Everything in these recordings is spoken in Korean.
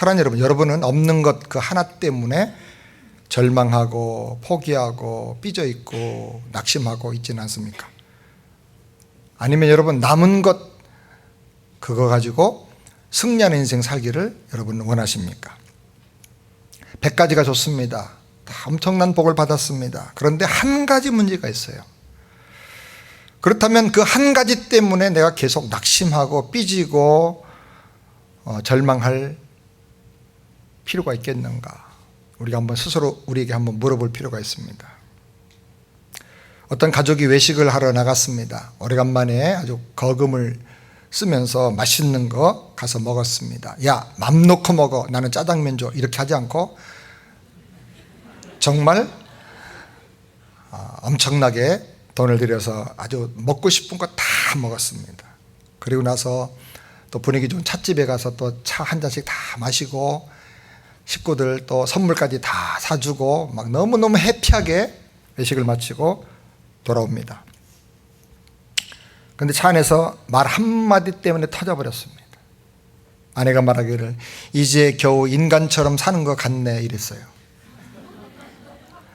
사랑하는 여러분, 여러분은 없는 것 그 하나 때문에 절망하고 포기하고 삐져 있고 낙심하고 있지는 않습니까? 아니면 여러분 남은 것 그거 가지고 승리하는 인생 살기를 여러분 원하십니까? 100가지가 좋습니다. 다 엄청난 복을 받았습니다. 그런데 한 가지 문제가 있어요. 그렇다면 그 한 가지 때문에 내가 계속 낙심하고 삐지고 어, 절망할 필요가 있겠는가? 우리가 한번 스스로 우리에게 한번 물어볼 필요가 있습니다. 어떤 가족이 외식을 하러 나갔습니다. 오래간만에 아주 거금을 쓰면서 맛있는 거 가서 먹었습니다. 야, 맘 놓고 먹어. 나는 짜장면 줘. 이렇게 하지 않고 정말 아, 엄청나게 돈을 들여서 아주 먹고 싶은 거 다 먹었습니다. 그리고 나서 또 분위기 좋은 찻집에 가서 또 차 한 잔씩 다 마시고 식구들 또 선물까지 다 사주고 막 너무너무 해피하게 외식을 마치고 돌아옵니다. 근데 차 안에서 말 한마디 때문에 터져버렸습니다. 아내가 말하기를 이제 겨우 인간처럼 사는 것 같네 이랬어요.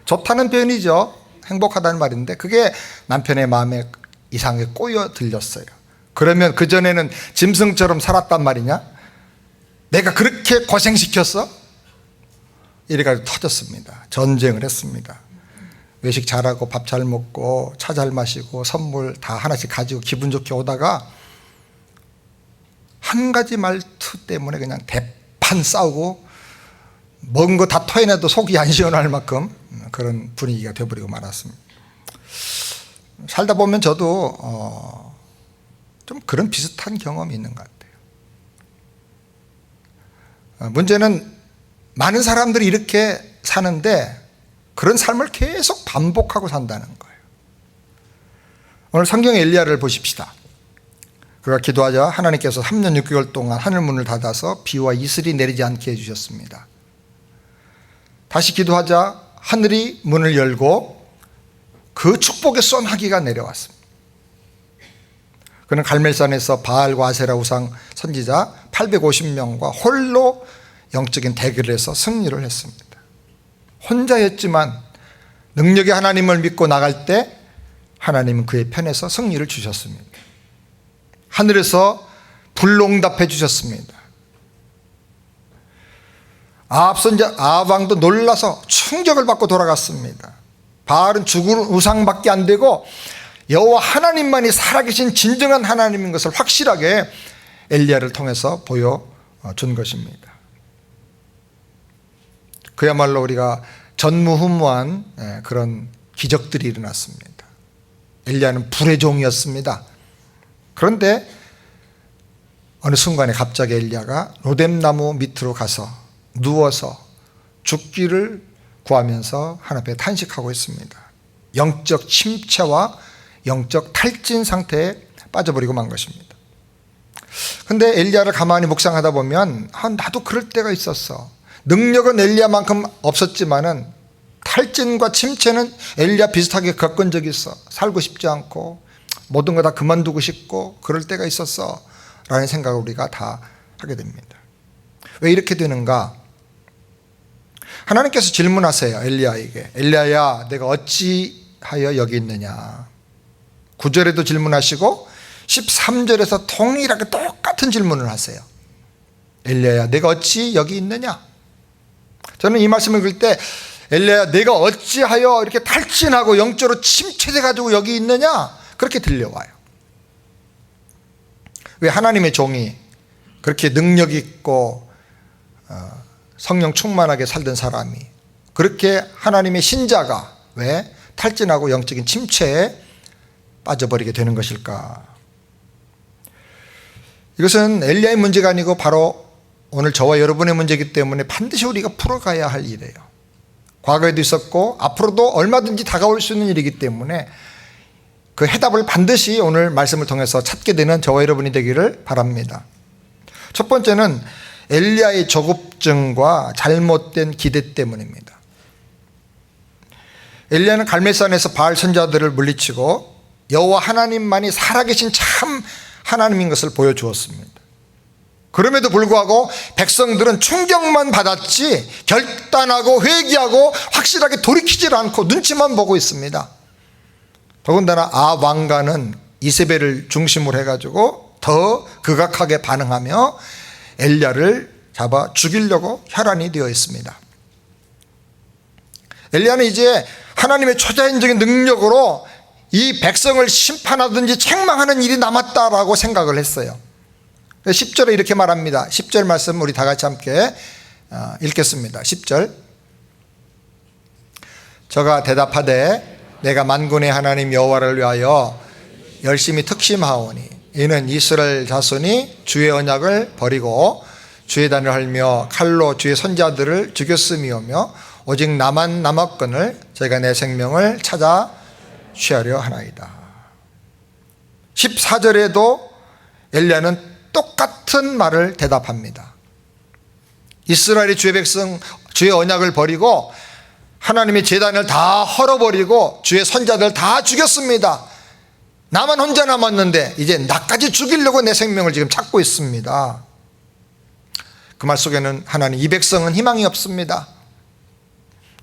좋다는 표현이죠. 행복하다는 말인데 그게 남편의 마음에 이상하게 꼬여 들렸어요. 그러면 그전에는 짐승처럼 살았단 말이냐? 내가 그렇게 고생시켰어? 이래가지고 터졌습니다. 전쟁을 했습니다. 외식 잘하고 밥 잘 먹고 차 잘 마시고 선물 다 하나씩 가지고 기분 좋게 오다가 한 가지 말투 때문에 그냥 대판 싸우고 먹은 거 다 토해내도 속이 안 시원할 만큼 그런 분위기가 되어버리고 말았습니다. 살다 보면 저도 어, 좀 그런 비슷한 경험이 있는 것 같아요. 어, 문제는 많은 사람들이 이렇게 사는데 그런 삶을 계속 반복하고 산다는 거예요. 오늘 성경 엘리야를 보십시다. 그가 기도하자 하나님께서 3년 6개월 동안 하늘 문을 닫아서 비와 이슬이 내리지 않게 해 주셨습니다. 다시 기도하자 하늘이 문을 열고 그 축복의 쏜하기가 내려왔습니다. 그는 갈멜산에서 바알과 아세라 우상 선지자 850명과 홀로 영적인 대결을 해서 승리를 했습니다. 혼자였지만 능력의 하나님을 믿고 나갈 때 하나님은 그의 편에서 승리를 주셨습니다. 하늘에서 불롱답해 주셨습니다. 아합 선자 아합 왕도 놀라서 충격을 받고 돌아갔습니다. 바알은 죽은 우상밖에 안 되고 여호와 하나님만이 살아계신 진정한 하나님인 것을 확실하게 엘리야를 통해서 보여 준 것입니다. 그야말로 우리가 전무후무한 예, 그런 기적들이 일어났습니다. 엘리야는 불의 종이었습니다. 그런데 어느 순간에 갑자기 엘리야가 로뎀나무 밑으로 가서 누워서 죽기를 구하면서 하나님께 탄식하고 있습니다. 영적 침체와 영적 탈진 상태에 빠져버리고 만 것입니다. 근데 엘리야를 가만히 묵상하다 보면 아, 나도 그럴 때가 있었어. 능력은 엘리야만큼 없었지만은 탈진과 침체는 엘리야 비슷하게 겪은 적이 있어. 살고 싶지 않고 모든 거 다 그만두고 싶고 그럴 때가 있었어. 라는 생각을 우리가 다 하게 됩니다. 왜 이렇게 되는가? 하나님께서 질문하세요. 엘리야에게. 엘리야야, 내가 어찌하여 여기 있느냐? 9절에도 질문하시고 13절에서 동일하게 똑같은 질문을 하세요. 엘리야야, 내가 어찌 여기 있느냐? 저는 이 말씀을 읽을 때 엘리야 내가 어찌하여 이렇게 탈진하고 영적으로 침체돼 가지고 여기 있느냐 그렇게 들려와요. 왜 하나님의 종이 그렇게 능력 있고 어, 성령 충만하게 살던 사람이 그렇게 하나님의 신자가 왜 탈진하고 영적인 침체에 빠져버리게 되는 것일까? 이것은 엘리야의 문제가 아니고 바로 오늘 저와 여러분의 문제이기 때문에 반드시 우리가 풀어가야 할 일이에요. 과거에도 있었고 앞으로도 얼마든지 다가올 수 있는 일이기 때문에 그 해답을 반드시 오늘 말씀을 통해서 찾게 되는 저와 여러분이 되기를 바랍니다. 첫 번째는 엘리야의 조급증과 잘못된 기대 때문입니다. 엘리야는 갈멜산에서 바알 선자들을 물리치고 여호와 하나님만이 살아계신 참 하나님인 것을 보여주었습니다. 그럼에도 불구하고 백성들은 충격만 받았지 결단하고 회개하고 확실하게 돌이키질 않고 눈치만 보고 있습니다. 더군다나 아 왕가는 이세벨을 중심으로 해가지고 더 극악하게 반응하며 엘리야를 잡아 죽이려고 혈안이 되어 있습니다. 엘리야는 이제 하나님의 초자연적인 능력으로 이 백성을 심판하든지 책망하는 일이 남았다라고 생각을 했어요. 10절에 이렇게 말합니다. 10절 말씀 우리 다 같이 함께 어, 읽겠습니다. 10절. 저가 대답하되 내가 만군의 하나님 여호와를 위하여 열심히 특심하오니 이는 이스라엘 자손이 주의 언약을 버리고 주의 단을 헐며 칼로 주의 선자들을 죽였음이오며 오직 나만 남았건을 저희가 내 생명을 찾아 취하려 하나이다. 14절에도 엘리야는 똑같은 말을 대답합니다. 이스라엘이 주의 백성 주의 언약을 버리고 하나님의 재단을 다 헐어버리고 주의 선자들 다 죽였습니다. 나만 혼자 남았는데 이제 나까지 죽이려고 내 생명을 지금 찾고 있습니다. 그 말 속에는 하나님 이 백성은 희망이 없습니다.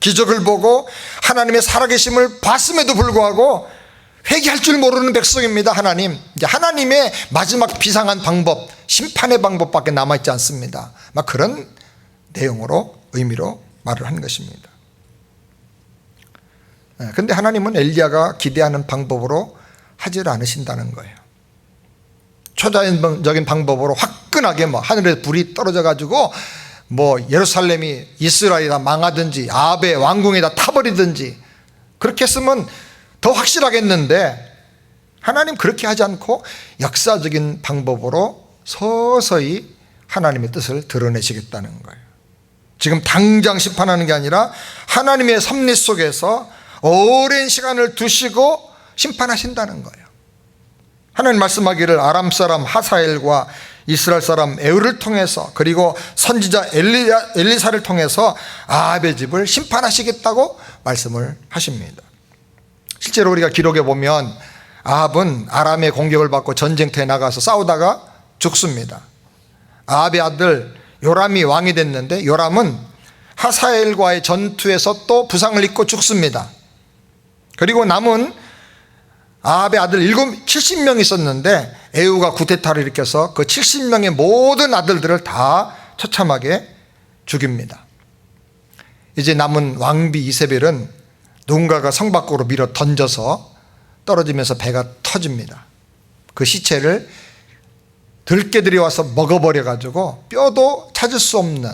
기적을 보고 하나님의 살아계심을 봤음에도 불구하고 회개할 줄 모르는 백성입니다. 하나님. 이제 하나님의 마지막 비상한 방법, 심판의 방법밖에 남아있지 않습니다. 막 그런 내용으로 의미로 말을 한 것입니다. 근데 하나님은 엘리야가 기대하는 방법으로 하질 않으신다는 거예요. 초자연적인 방법으로 화끈하게 뭐 하늘에 불이 떨어져 가지고 뭐 예루살렘이 이스라엘이 다 망하든지 아베 왕궁에 다 타버리든지 그렇게 했으면 더 확실하겠는데 하나님 그렇게 하지 않고 역사적인 방법으로 서서히 하나님의 뜻을 드러내시겠다는 거예요. 지금 당장 심판하는 게 아니라 하나님의 섭리 속에서 오랜 시간을 두시고 심판하신다는 거예요. 하나님 말씀하기를 아람 사람 하사엘과 이스라엘 사람 에우를 통해서 그리고 선지자 엘리야, 엘리사를 통해서 아합의 집을 심판하시겠다고 말씀을 하십니다. 실제로 우리가 기록해 보면 아합은 아람의 공격을 받고 전쟁터에 나가서 싸우다가 죽습니다. 아합의 아들 요람이 왕이 됐는데 요람은 하사엘과의 전투에서 또 부상을 입고 죽습니다. 그리고 남은 아합의 아들 7, 70명 있었는데 에우가 구테타를 일으켜서 그 70명의 모든 아들들을 다 처참하게 죽입니다. 이제 남은 왕비 이세벨은 누군가가 성 밖으로 밀어 던져서 떨어지면서 배가 터집니다. 그 시체를 들깨들이 와서 먹어버려 가지고 뼈도 찾을 수 없는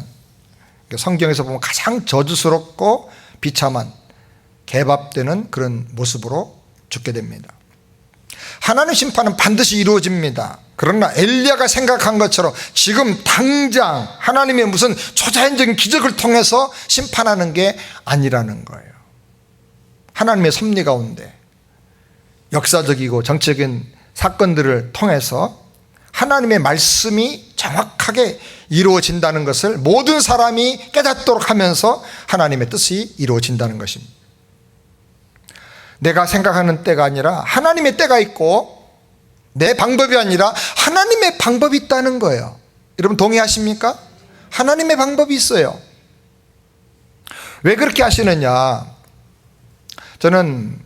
성경에서 보면 가장 저주스럽고 비참한 개밥되는 그런 모습으로 죽게 됩니다. 하나님 심판은 반드시 이루어집니다. 그러나 엘리야가 생각한 것처럼 지금 당장 하나님의 무슨 초자연적인 기적을 통해서 심판하는 게 아니라는 거예요. 하나님의 섭리 가운데 역사적이고 정치적인 사건들을 통해서 하나님의 말씀이 정확하게 이루어진다는 것을 모든 사람이 깨닫도록 하면서 하나님의 뜻이 이루어진다는 것입니다. 내가 생각하는 때가 아니라 하나님의 때가 있고 내 방법이 아니라 하나님의 방법이 있다는 거예요. 여러분 동의하십니까? 하나님의 방법이 있어요. 왜 그렇게 하시느냐? 저는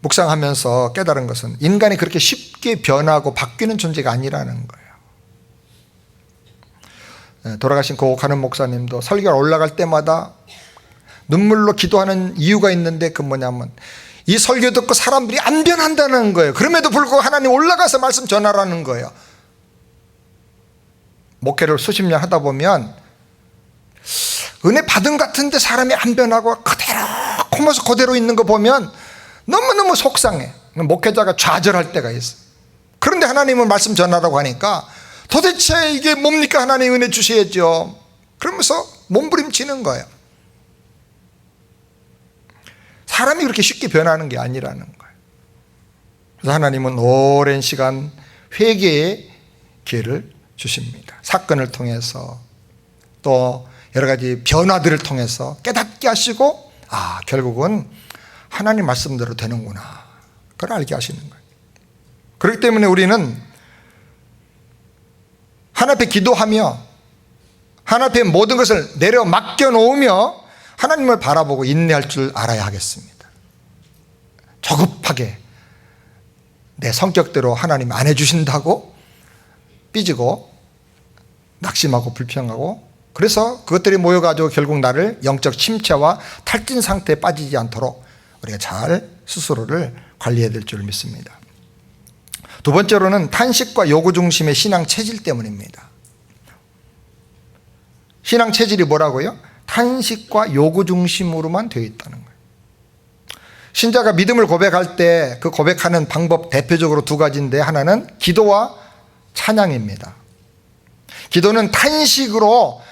묵상하면서 깨달은 것은 인간이 그렇게 쉽게 변하고 바뀌는 존재가 아니라는 거예요. 예, 돌아가신 고옥하는 목사님도 설교 올라갈 때마다 눈물로 기도하는 이유가 있는데 그 뭐냐면 이 설교 듣고 사람들이 안 변한다는 거예요. 그럼에도 불구하고 하나님 올라가서 말씀 전하라는 거예요. 목회를 수십 년 하다 보면 은혜 받은 같은데 사람이 안 변하고 그대로 코모스 그대로 있는 거 보면 너무너무 속상해. 목회자가 좌절할 때가 있어. 그런데 하나님은 말씀 전하라고 하니까 도대체 이게 뭡니까? 하나님 은혜 주셔야죠. 그러면서 몸부림치는 거예요. 사람이 그렇게 쉽게 변하는 게 아니라는 거예요. 그래서 하나님은 오랜 시간 회개의 기회를 주십니다. 사건을 통해서 또 여러 가지 변화들을 통해서 깨닫게 하시고 아 결국은 하나님 말씀대로 되는구나 그걸 알게 하시는 거예요. 그렇기 때문에 우리는 하나님 앞에 기도하며 하나님 앞에 모든 것을 내려 맡겨 놓으며 하나님을 바라보고 인내할 줄 알아야 하겠습니다. 조급하게 내 성격대로 하나님 안 해주신다고 삐지고 낙심하고 불평하고 그래서 그것들이 모여가지고 결국 나를 영적 침체와 탈진 상태에 빠지지 않도록 우리가 잘 스스로를 관리해야 될 줄 믿습니다. 두 번째로는 탄식과 요구 중심의 신앙 체질 때문입니다. 신앙 체질이 뭐라고요? 탄식과 요구 중심으로만 되어 있다는 거예요. 신자가 믿음을 고백할 때 그 고백하는 방법 대표적으로 두 가지인데 하나는 기도와 찬양입니다. 기도는 탄식으로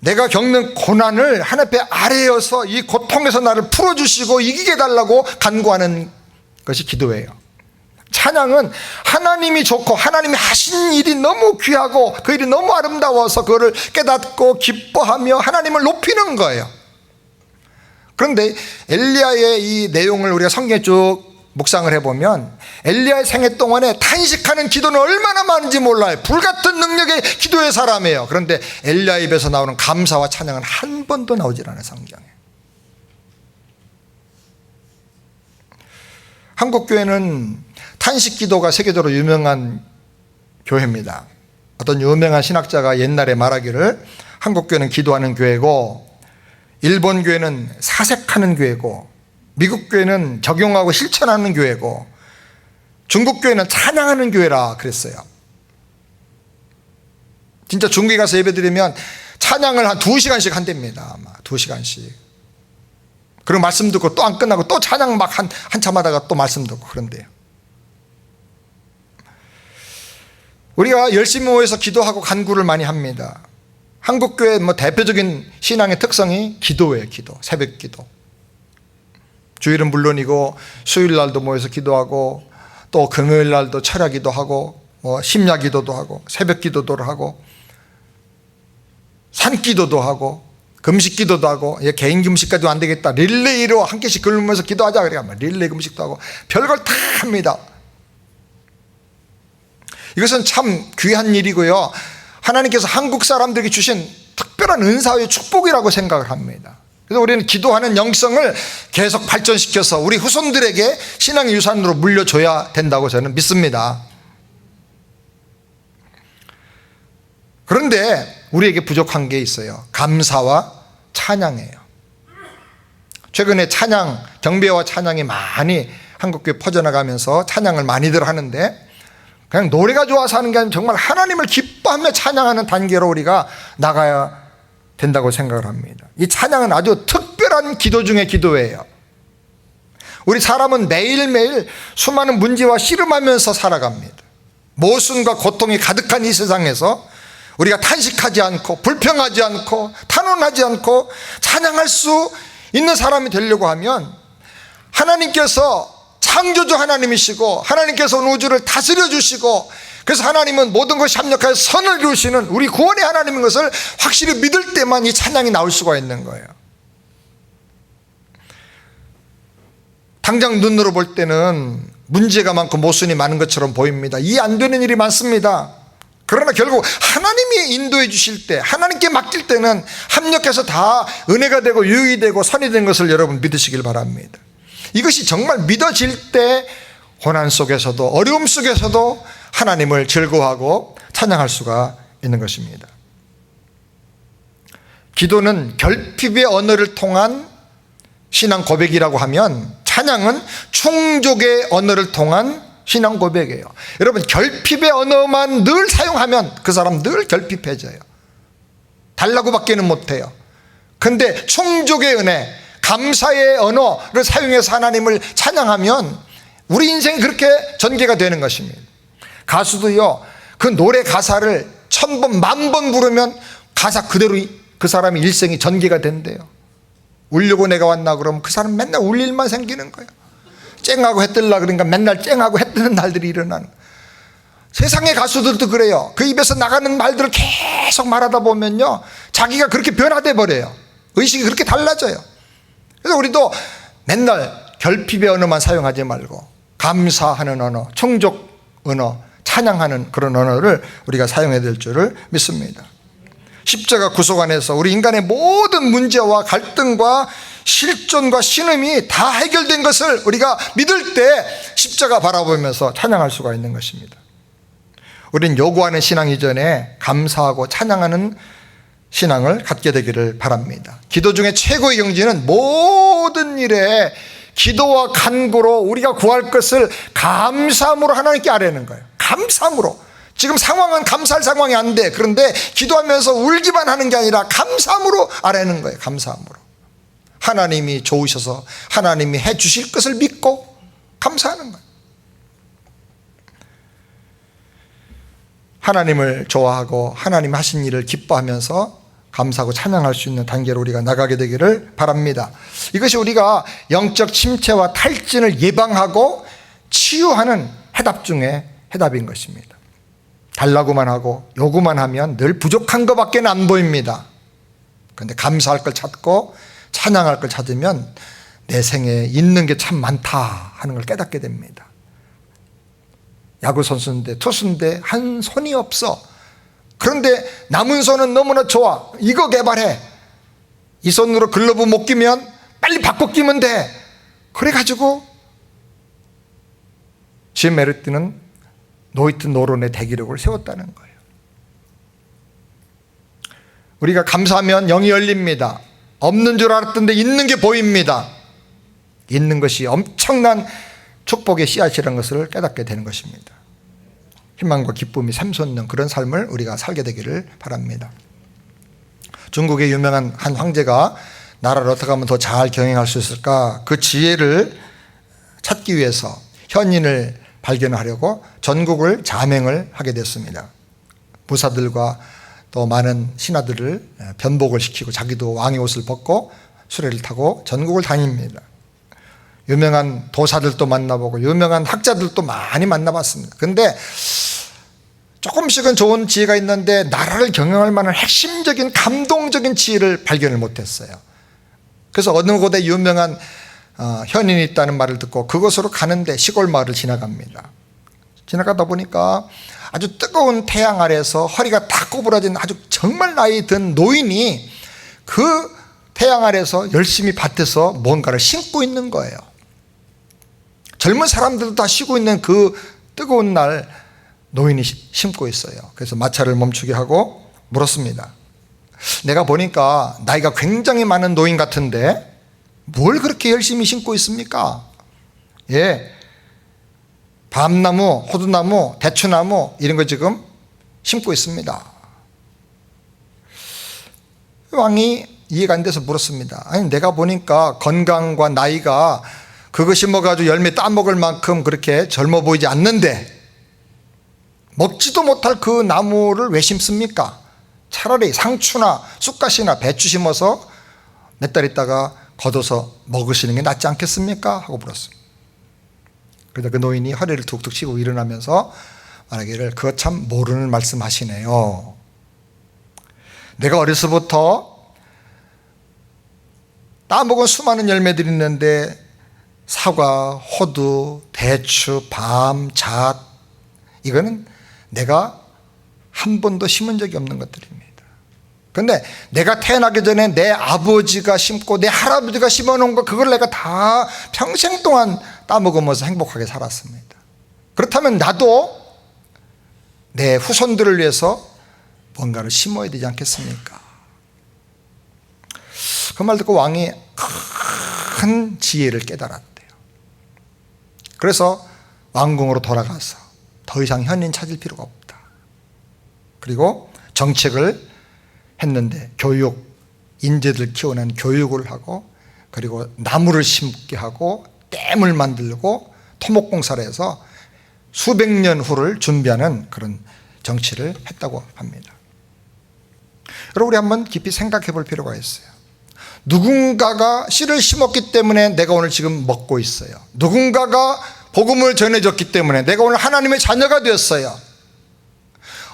내가 겪는 고난을 하나님 앞에 아뢰어서 이 고통에서 나를 풀어주시고 이기게 달라고 간구하는 것이 기도예요. 찬양은 하나님이 좋고 하나님이 하신 일이 너무 귀하고 그 일이 너무 아름다워서 그거를 깨닫고 기뻐하며 하나님을 높이는 거예요. 그런데 엘리야의 이 내용을 우리가 성경에 쭉 묵상을 해보면 엘리야의 생애 동안에 탄식하는 기도는 얼마나 많은지 몰라요. 불같은 능력의 기도의 사람이에요. 그런데 엘리야 입에서 나오는 감사와 찬양은 한 번도 나오질 않아요. 성경에. 한국 교회는 탄식 기도가 세계적으로 유명한 교회입니다. 어떤 유명한 신학자가 옛날에 말하기를 한국 교회는 기도하는 교회고 일본 교회는 사색하는 교회고 미국 교회는 적용하고 실천하는 교회고 중국 교회는 찬양하는 교회라 그랬어요. 진짜 중국에 가서 예배 드리면 찬양을 한 두 시간씩 한답니다. 아마 두 시간씩. 그리고 말씀 듣고 또 안 끝나고 또 찬양 막 한, 한참 하다가 또 말씀 듣고 그런데요. 우리가 열심히 모여서 기도하고 간구를 많이 합니다. 한국교회 뭐 대표적인 신앙의 특성이 기도예요, 기도. 새벽 기도. 주일은 물론이고 수요일 날도 모여서 기도하고 또 금요일 날도 철야 기도 하고 뭐 심야 기도도 하고 새벽 기도도 하고 산 기도도 하고 금식 기도도 하고 예, 개인 금식까지도 안 되겠다. 릴레이로 한 개씩 긁으면서 기도하자 그래 뭐 릴레이 금식도 하고 별걸 다 합니다. 이것은 참 귀한 일이고요. 하나님께서 한국 사람들에게 주신 특별한 은사의 축복이라고 생각을 합니다 그래서 우리는 기도하는 영성을 계속 발전시켜서 우리 후손들에게 신앙의 유산으로 물려줘야 된다고 저는 믿습니다. 그런데 우리에게 부족한 게 있어요. 감사와 찬양이에요. 최근에 찬양, 경배와 찬양이 많이 한국교회 퍼져나가면서 찬양을 많이들 하는데 그냥 노래가 좋아서 하는 게 아니라 정말 하나님을 기뻐하며 찬양하는 단계로 우리가 나가야 된다고 생각을 합니다. 이 찬양은 아주 특별한 기도 중의 기도예요. 우리 사람은 매일매일 수많은 문제와 씨름하면서 살아갑니다. 모순과 고통이 가득한 이 세상에서 우리가 탄식하지 않고 불평하지 않고 탄원하지 않고 찬양할 수 있는 사람이 되려고 하면 하나님께서 창조주 하나님이시고 하나님께서 우주를 다스려 주시고 그래서 하나님은 모든 것이 합력하여 선을 이루시는 우리 구원의 하나님인 것을 확실히 믿을 때만 이 찬양이 나올 수가 있는 거예요. 당장 눈으로 볼 때는 문제가 많고 모순이 많은 것처럼 보입니다. 이해 안 되는 일이 많습니다. 그러나 결국 하나님이 인도해 주실 때, 하나님께 맡길 때는 합력해서 다 은혜가 되고 유익이 되고 선이 된 것을 여러분 믿으시길 바랍니다. 이것이 정말 믿어질 때 고난 속에서도 어려움 속에서도 하나님을 즐거워하고 찬양할 수가 있는 것입니다. 기도는 결핍의 언어를 통한 신앙 고백이라고 하면 찬양은 충족의 언어를 통한 신앙 고백이에요. 여러분 결핍의 언어만 늘 사용하면 그 사람 늘 결핍해져요. 달라고 밖에는 못해요. 근데 충족의 은혜, 감사의 언어를 사용해서 하나님을 찬양하면 우리 인생이 그렇게 전개가 되는 것입니다. 가수도요, 그 노래 가사를 천 번, 만 번 부르면 가사 그대로 그 사람의 일생이 전개가 된대요. 울려고 내가 왔나 그러면 그 사람 맨날 울 일만 생기는 거예요. 쨍하고 해 뜰라 그러니까 맨날 쨍하고 해 뜨는 날들이 일어나는 세상의 가수들도 그래요. 그 입에서 나가는 말들을 계속 말하다 보면요. 자기가 그렇게 변화돼 버려요. 의식이 그렇게 달라져요. 그래서 우리도 맨날 결핍의 언어만 사용하지 말고 감사하는 언어, 충족 언어, 찬양하는 그런 언어를 우리가 사용해야 될 줄을 믿습니다. 십자가 구속 안에서 우리 인간의 모든 문제와 갈등과 실존과 신음이 다 해결된 것을 우리가 믿을 때 십자가 바라보면서 찬양할 수가 있는 것입니다. 우린 요구하는 신앙 이전에 감사하고 찬양하는 신앙을 갖게 되기를 바랍니다. 기도 중에 최고의 경지는 모든 일에 기도와 간구로 우리가 구할 것을 감사함으로 하나님께 아뢰는 거예요. 감사함으로. 지금 상황은 감사할 상황이 안 돼. 그런데 기도하면서 울기만 하는 게 아니라 감사함으로 아뢰는 거예요. 감사함으로. 하나님이 좋으셔서 하나님이 해 주실 것을 믿고 감사하는 거예요. 하나님을 좋아하고 하나님 하신 일을 기뻐하면서 감사하고 찬양할 수 있는 단계로 우리가 나가게 되기를 바랍니다. 이것이 우리가 영적 침체와 탈진을 예방하고 치유하는 해답 중에 해답인 것입니다. 달라고만 하고 요구만 하면 늘 부족한 것밖에 안 보입니다. 그런데 감사할 걸 찾고 찬양할 걸 찾으면 내 생에 있는 게 참 많다 하는 걸 깨닫게 됩니다. 야구 선수인데 투수인데 한 손이 없어. 그런데 남은 손은 너무나 좋아. 이거 개발해. 이 손으로 글러브 못 끼면 빨리 바꿔 끼면 돼. 그래가지고 짐 메르트는 노이트 노론의 대기록을 세웠다는 거예요. 우리가 감사하면 영이 열립니다. 없는 줄 알았던데 있는 게 보입니다. 있는 것이 엄청난 축복의 씨앗이라는 것을 깨닫게 되는 것입니다. 희망과 기쁨이 샘솟는 그런 삶을 우리가 살게 되기를 바랍니다. 중국의 유명한 한 황제가 나라를 어떻게 하면 더 잘 경영할 수 있을까 그 지혜를 찾기 위해서 현인을 발견하려고 전국을 자맹을 하게 됐습니다. 부사들과 또 많은 신하들을 변복을 시키고 자기도 왕의 옷을 벗고 수레를 타고 전국을 다닙니다. 유명한 도사들도 만나보고 유명한 학자들도 많이 만나봤습니다. 근데 조금씩은 좋은 지혜가 있는데 나라를 경영할 만한 핵심적인 감동적인 지혜를 발견을 못했어요. 그래서 어느 곳에 유명한 어, 현인이 있다는 말을 듣고 그곳으로 가는데 시골 마을을 지나갑니다. 지나가다 보니까 아주 뜨거운 태양 아래서 허리가 다 꼬부라진 아주 정말 나이 든 노인이 그 태양 아래서 열심히 밭에서 뭔가를 심고 있는 거예요. 젊은 사람들도 다 쉬고 있는 그 뜨거운 날 노인이 심고 있어요. 그래서 마차를 멈추게 하고 물었습니다. 내가 보니까 나이가 굉장히 많은 노인 같은데 뭘 그렇게 열심히 심고 있습니까? 예. 밤나무, 호두나무, 대추나무 이런 거 지금 심고 있습니다. 왕이 이해가 안 돼서 물었습니다. 아니 내가 보니까 건강과 나이가 그거 심어가지고 열매 따먹을 만큼 그렇게 젊어 보이지 않는데 먹지도 못할 그 나무를 왜 심습니까? 차라리 상추나 쑥갓이나 배추 심어서 몇 달 있다가 걷어서 먹으시는 게 낫지 않겠습니까? 하고 물었습니다. 그래서 그 노인이 허리를 툭툭 치고 일어나면서 말하기를 그거 참 모르는 말씀 하시네요. 내가 어려서부터 따먹은 수많은 열매들이 있는데 사과, 호두, 대추, 밤, 잣 이거는 내가 한 번도 심은 적이 없는 것들입니다. 근데 내가 태어나기 전에 내 아버지가 심고 내 할아버지가 심어 놓은 거 그걸 내가 다 평생 동안 따먹으면서 행복하게 살았습니다. 그렇다면 나도 내 후손들을 위해서 뭔가를 심어야 되지 않겠습니까? 그 말 듣고 왕이 큰 지혜를 깨달았대요. 그래서 왕궁으로 돌아가서 더 이상 현인 찾을 필요가 없다. 그리고 정책을 했는데 교육, 인재들 키우는 교육을 하고 그리고 나무를 심게 하고 댐을 만들고 토목공사를 해서 수백 년 후를 준비하는 그런 정치를 했다고 합니다. 여러분 우리 한번 깊이 생각해 볼 필요가 있어요. 누군가가 씨를 심었기 때문에 내가 오늘 지금 먹고 있어요. 누군가가 복음을 전해줬기 때문에 내가 오늘 하나님의 자녀가 되었어요.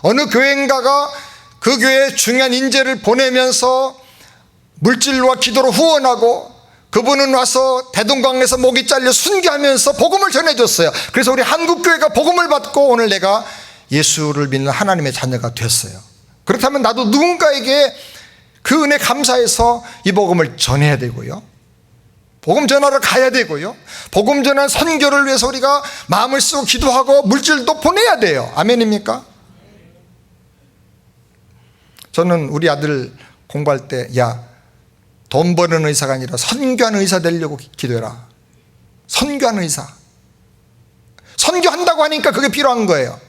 어느 교회인가가 그 교회에 중요한 인재를 보내면서 물질과 기도로 후원하고 그분은 와서 대동강에서 목이 잘려 순교하면서 복음을 전해줬어요. 그래서 우리 한국교회가 복음을 받고 오늘 내가 예수를 믿는 하나님의 자녀가 됐어요. 그렇다면 나도 누군가에게 그 은혜 감사해서 이 복음을 전해야 되고요. 복음 전하러 가야 되고요. 복음 전한 선교를 위해서 우리가 마음을 쓰고 기도하고 물질도 보내야 돼요. 아멘입니까? 저는 우리 아들 공부할 때, 야, 돈 버는 의사가 아니라 선교하는 의사 되려고 기- 기도해라. 선교하는 의사. 선교한다고 하니까 그게 필요한 거예요.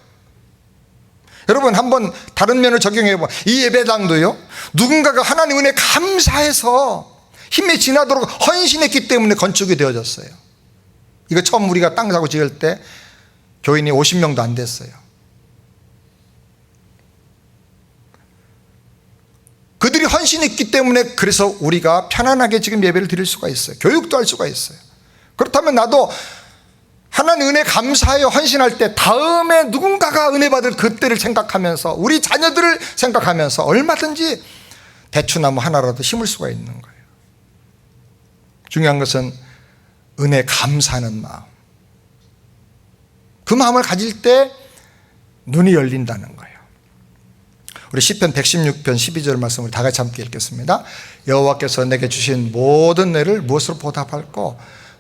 여러분 한번 다른 면을 적용해 봐. 이 예배당도요. 누군가가 하나님 은혜 감사해서 힘이 지나도록 헌신했기 때문에 건축이 되어졌어요. 이거 처음 우리가 땅 사고 지을 때 교인이 50명도 안 됐어요. 그들이 헌신했기 때문에 그래서 우리가 편안하게 지금 예배를 드릴 수가 있어요. 교육도 할 수가 있어요. 그렇다면 나도 하나님 은혜 감사하여 헌신할 때 다음에 누군가가 은혜 받을 그때를 생각하면서 우리 자녀들을 생각하면서 얼마든지 대추나무 하나라도 심을 수가 있는 거예요. 중요한 것은 은혜 감사하는 마음. 그 마음을 가질 때 눈이 열린다는 거예요. 우리 시편 116편 12절 말씀을 다 같이 함께 읽겠습니다. 여호와께서 내게 주신 모든 애를 무엇으로 보답할꼬?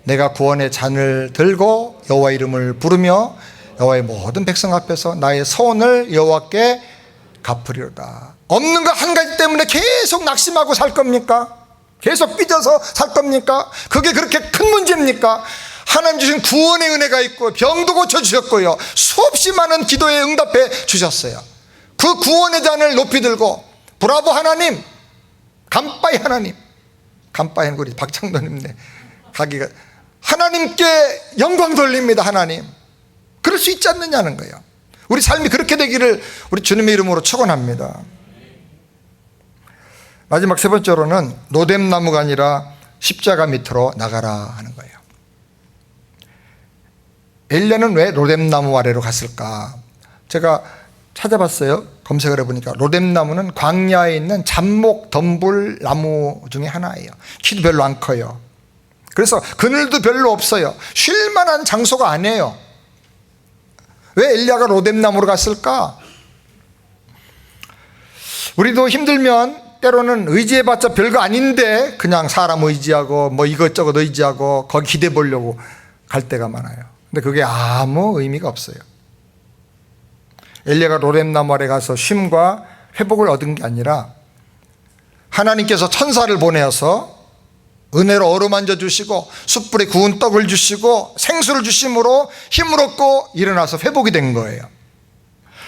내가 구원의 잔을 들고 여호와 이름을 부르며 여호와의 모든 백성 앞에서 나의 소원을 여호와께 갚으리로다. 없는 거 한 가지 때문에 계속 낙심하고 살 겁니까? 계속 삐져서 살 겁니까? 그게 그렇게 큰 문제입니까? 하나님 주신 구원의 은혜가 있고 병도 고쳐 주셨고요. 수없이 많은 기도에 응답해 주셨어요. 그 구원의 잔을 높이 들고 브라보 하나님, 감빠이 하나님, 감빠이는 우리 박창도님네 가기가 하나님께 영광 돌립니다 하나님. 그럴 수 있지 않느냐는 거예요. 우리 삶이 그렇게 되기를 우리 주님의 이름으로 축원합니다. 마지막 세 번째로는 노뎀 나무가 아니라 십자가 밑으로 나가라 하는 거예요. 엘리야는 왜 로뎀 나무 아래로 갔을까? 제가 찾아봤어요. 검색을 해보니까 로뎀 나무는 광야에 있는 잡목 덤불 나무 중에 하나예요. 키도 별로 안 커요. 그래서 그늘도 별로 없어요. 쉴 만한 장소가 아니에요. 왜 엘리야가 로뎀나무로 갔을까? 우리도 힘들면 때로는 의지해봤자 별거 아닌데 그냥 사람 의지하고 뭐 이것저것 의지하고 거기 기대 보려고 갈 때가 많아요. 근데 그게 아무 의미가 없어요. 엘리야가 로뎀나무 아래 가서 쉼과 회복을 얻은 게 아니라 하나님께서 천사를 보내어서 은혜로 어루만져 주시고 숯불에 구운 떡을 주시고 생수를 주심으로 힘을 얻고 일어나서 회복이 된 거예요.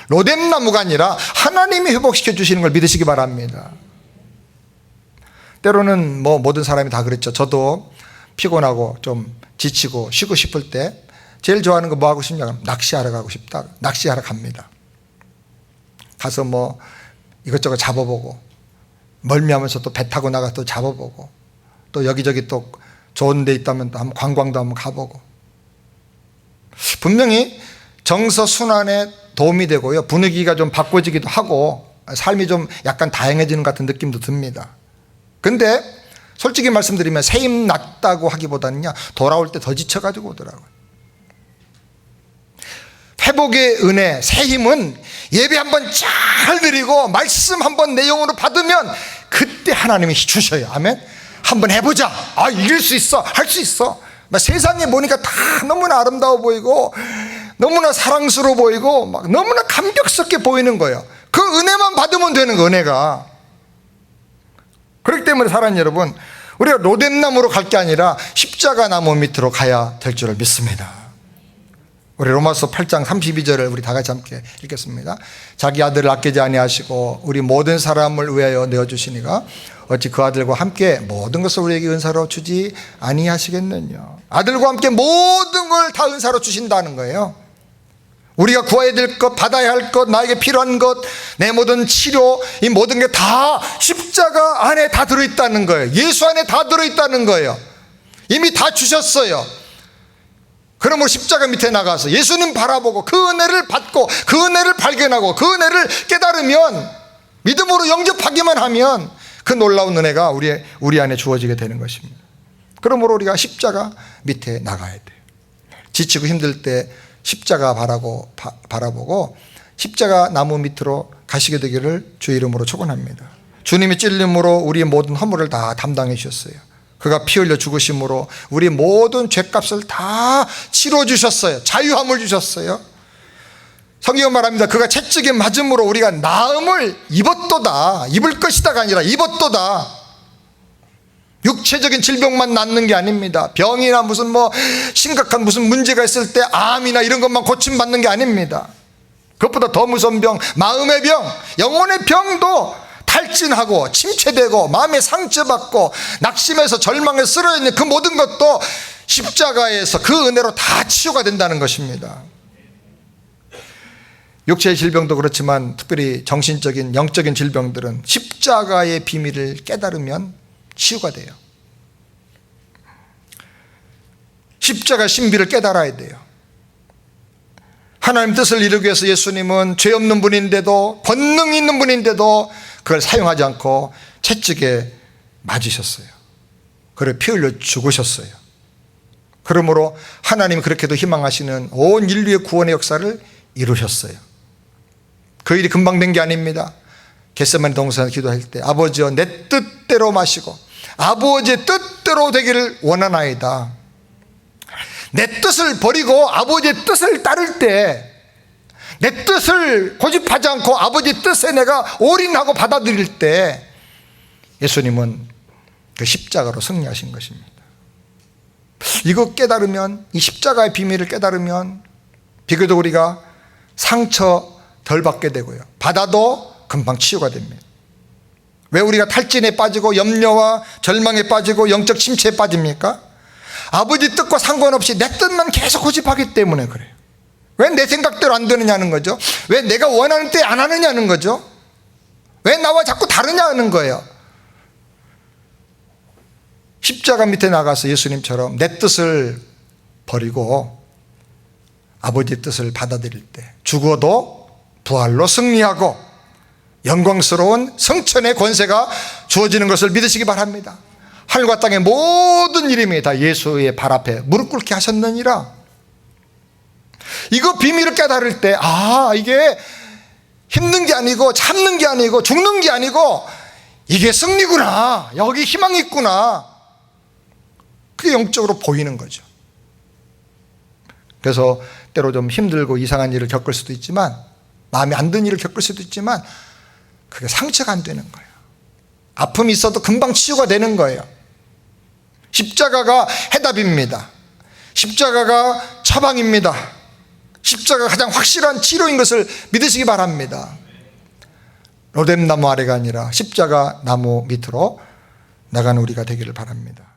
로뎀나무가 아니라 하나님이 회복시켜 주시는 걸 믿으시기 바랍니다. 때로는 뭐 모든 사람이 다 그랬죠. 저도 피곤하고 좀 지치고 쉬고 싶을 때 제일 좋아하는 거 뭐 하고 싶냐? 낚시하러 가고 싶다. 낚시하러 갑니다. 가서 뭐 이것저것 잡아보고 멀미하면서 또 배 타고 나가 또 잡아보고 또 여기저기 또 좋은 데 있다면 또 한번 관광도 한번 가보고 분명히 정서 순환에 도움이 되고요 분위기가 좀 바꿔지기도 하고 삶이 좀 약간 다양해지는 것 같은 느낌도 듭니다 근데 솔직히 말씀드리면 세임 났다고 하기보다는요 돌아올 때 더 지쳐가지고 오더라고요 회복의 은혜, 새 힘은 예배 한번 잘 드리고 말씀 한번 내용으로 받으면 그때 하나님이 주셔요. 아멘. 한번 해보자. 아, 이길 수 있어. 할 수 있어. 막 세상에 보니까 다 너무나 아름다워 보이고 너무나 사랑스러워 보이고 막 너무나 감격스럽게 보이는 거예요. 그 은혜만 받으면 되는 거, 은혜가. 그렇기 때문에 사랑 여러분, 우리가 로뎀나무로 갈 게 아니라 십자가 나무 밑으로 가야 될 줄을 믿습니다. 우리 로마서 8장 32절을 우리 다 같이 함께 읽겠습니다. 자기 아들을 아끼지 아니하시고 우리 모든 사람을 위하여 내어 주시니가 어찌 그 아들과 함께 모든 것을 우리에게 은사로 주지 아니하시겠느냐. 아들과 함께 모든 걸 다 은사로 주신다는 거예요. 우리가 구해야 될 것, 받아야 할 것, 나에게 필요한 것, 내 모든 치료, 이 모든 게 다 십자가 안에 다 들어있다는 거예요. 예수 안에 다 들어있다는 거예요. 이미 다 주셨어요. 그러므로 십자가 밑에 나가서 예수님 바라보고 그 은혜를 받고 그 은혜를 발견하고 그 은혜를 깨달으면 믿음으로 영접하기만 하면 그 놀라운 은혜가 우리, 우리 안에 주어지게 되는 것입니다. 그러므로 우리가 십자가 밑에 나가야 돼요. 지치고 힘들 때 십자가 바라고 바, 바라보고 십자가 나무 밑으로 가시게 되기를 주 이름으로 축원합니다. 주님이 찔림으로 우리의 모든 허물을 다 담당해 주셨어요. 그가 피 흘려 죽으심으로 우리 모든 죄값을 다 치러 주셨어요. 자유함을 주셨어요. 성경은 말합니다. 그가 채찍에 맞음으로 우리가 나음을 입었도다. 입을 것이다가 아니라 입었도다. 육체적인 질병만 낫는 게 아닙니다. 병이나 무슨 뭐 심각한 무슨 문제가 있을 때 암이나 이런 것만 고침받는 게 아닙니다. 그것보다 더 무서운 병, 마음의 병, 영혼의 병도 탈진하고 침체되고 마음에 상처받고 낙심해서 절망에 쓰러져 있는 그 모든 것도 십자가에서 그 은혜로 다 치유가 된다는 것입니다. 육체의 질병도 그렇지만 특별히 정신적인 영적인 질병들은 십자가의 비밀을 깨달으면 치유가 돼요. 십자가 신비를 깨달아야 돼요. 하나님 뜻을 이루기 위해서 예수님은 죄 없는 분인데도 권능 있는 분인데도 그걸 사용하지 않고 채찍에 맞으셨어요. 그래 피 흘려 죽으셨어요. 그러므로 하나님이 그렇게도 희망하시는 온 인류의 구원의 역사를 이루셨어요. 그 일이 금방 된 게 아닙니다. 겟세마니 동산에서 기도할 때 아버지여 내 뜻대로 마시고 아버지의 뜻대로 되기를 원하나이다. 내 뜻을 버리고 아버지의 뜻을 따를 때 내 뜻을 고집하지 않고 아버지 뜻에 내가 올인하고 받아들일 때 예수님은 그 십자가로 승리하신 것입니다. 이거 깨달으면 이 십자가의 비밀을 깨달으면 비교적 우리가 상처 덜 받게 되고요. 받아도 금방 치유가 됩니다. 왜 우리가 탈진에 빠지고 염려와 절망에 빠지고 영적 침체에 빠집니까? 아버지 뜻과 상관없이 내 뜻만 계속 고집하기 때문에 그래요. 왜 내 생각대로 안 되느냐는 거죠. 왜 내가 원하는 때 안 하느냐는 거죠. 왜 나와 자꾸 다르냐는 거예요. 십자가 밑에 나가서 예수님처럼 내 뜻을 버리고 아버지 뜻을 받아들일 때 죽어도 부활로 승리하고 영광스러운 성천의 권세가 주어지는 것을 믿으시기 바랍니다. 하늘과 땅의 모든 이름이 다 예수의 발 앞에 무릎 꿇게 하셨느니라. 이거 비밀을 깨달을 때, 아, 이게 힘든 게 아니고 참는 게 아니고 죽는 게 아니고 이게 승리구나. 여기 희망이 있구나. 그게 영적으로 보이는 거죠. 그래서 때로 좀 힘들고 이상한 일을 겪을 수도 있지만 마음에 안 드는 일을 겪을 수도 있지만 그게 상처가 안 되는 거예요. 아픔이 있어도 금방 치유가 되는 거예요. 십자가가 해답입니다. 십자가가 처방입니다. 십자가가 가장 확실한 치료인 것을 믿으시기 바랍니다. 로뎀나무 아래가 아니라 십자가 나무 밑으로 나가는 우리가 되기를 바랍니다.